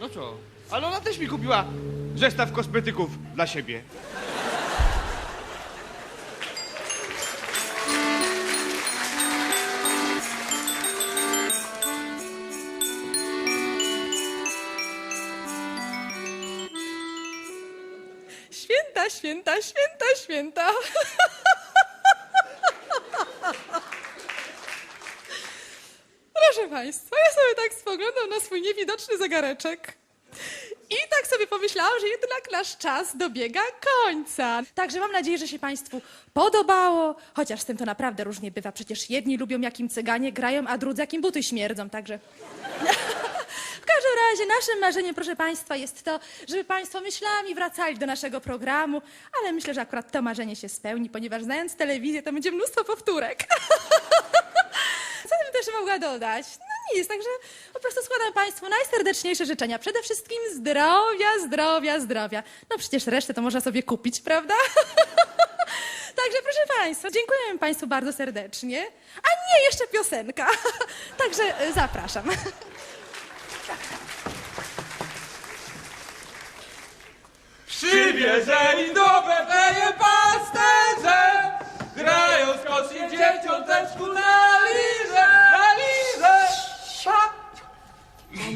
No co? Ale ona też mi kupiła zestaw kosmetyków dla siebie. Święta, święta, święta, święta. Proszę Państwa, ja sobie tak spoglądam na swój niewidoczny zegareczek. I tak sobie pomyślałam, że jednak nasz czas dobiega końca. Także mam nadzieję, że się Państwu podobało, chociaż z tym to naprawdę różnie bywa. Przecież jedni lubią, jakim cyganie grają, a drudzy, jakim buty śmierdzą, także... W każdym razie naszym marzeniem, proszę Państwa, jest to, żeby Państwo myślami wracali do naszego programu, ale myślę, że akurat to marzenie się spełni, ponieważ znając telewizję, to będzie mnóstwo powtórek. Też dodać? No nic, także po prostu składam Państwu najserdeczniejsze życzenia. Przede wszystkim zdrowia, zdrowia, zdrowia. No przecież resztę to można sobie kupić, prawda? Także proszę Państwa, dziękujemy Państwu bardzo serdecznie. A nie, jeszcze piosenka. Także e, zapraszam. Przywieżeli do Betlejem pasterze, grają z koczym dzieciąteczku na lirze, na lirze.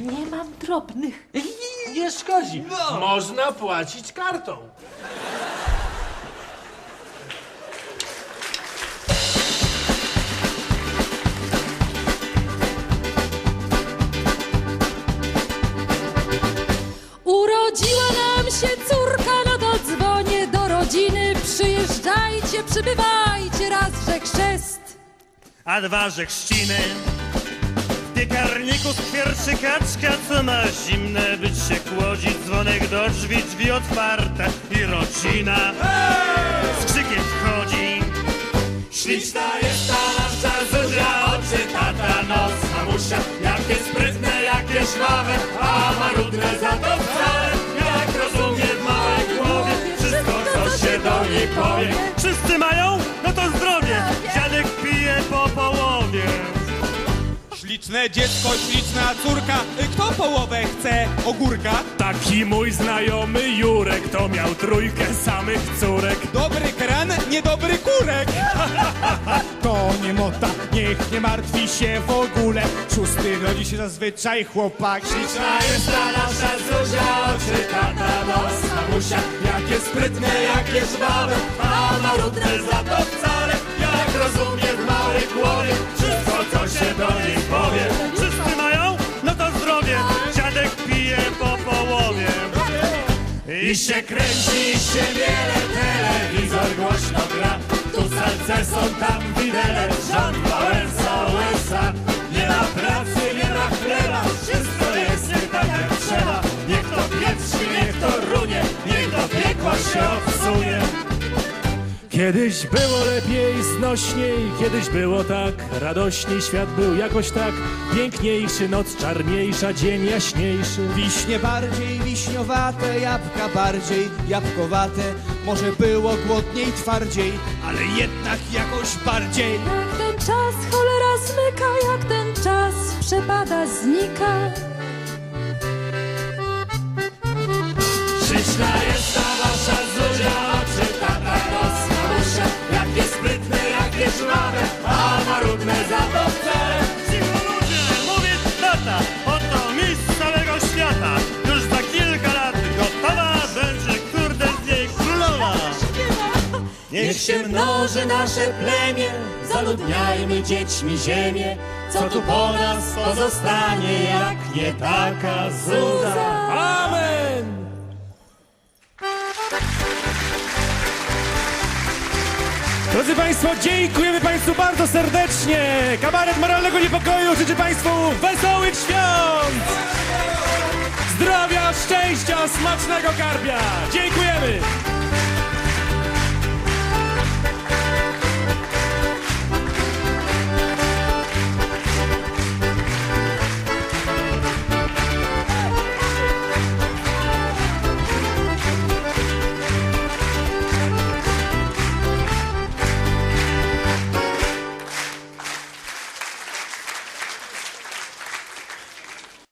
Nie mam drobnych. Nie szkodzi. Można płacić kartą. Urodziła nam się córka, no to dzwonię do rodziny. Przyjeżdżajcie, przybywajcie, raz, że chrzest. a dwa, że chrzciny. Piekarniku skwierczy kaczka, co ma zimne być się kłodzić. Dzwonek do drzwi, drzwi otwarte i rodzina z krzykiem wchodzi. Śliczna jest ta nasza Zuzia, oczy tata, nos, mamusia. Jakie sprytne, jakie żwawe, a marudne za to wcale. Jak rozumie w małej głowie wszystko, co się do niej powie. Wszyscy mają? Śliczne dziecko, śliczna córka, kto połowę chce? Ogórka? Taki mój znajomy Jurek to miał trójkę samych córek. Dobry kran, niedobry kurek. To nie mota, niech nie martwi się w ogóle. Szósty rodzi się zazwyczaj chłopak. Śliczna jest ta nasza Zuzia, oczy tata, nos, mamusia. Jakie sprytne, jakie żwawe, I się kręci, się wiele, telewizor głośno Kiedyś było lepiej, znośniej, kiedyś było tak radośniej, świat był jakoś tak piękniejszy, noc czarniejsza, dzień jaśniejszy. Wiśnie bardziej wiśniowate, jabłka bardziej jabłkowate. Może było głodniej, twardziej, ale jednak jakoś bardziej. Jak ten czas cholera zmyka, jak ten czas przepada, znika. Żwawe, a marudne za to wcale. Cicho ludzie, mówi tata, oto mistrz całego świata. Już za kilka lat gotowa będzie, kurde, z niej królowa. Niech się mnoży nasze plemię, zaludniajmy dziećmi ziemię. Co tu po nas pozostanie, jak nie taka Zuza? Amen! Drodzy Państwo, dziękujemy Państwu bardzo serdecznie! Kabaret Moralnego Niepokoju życzy Państwu wesołych świąt! Zdrowia, szczęścia, smacznego karpia! Dziękujemy!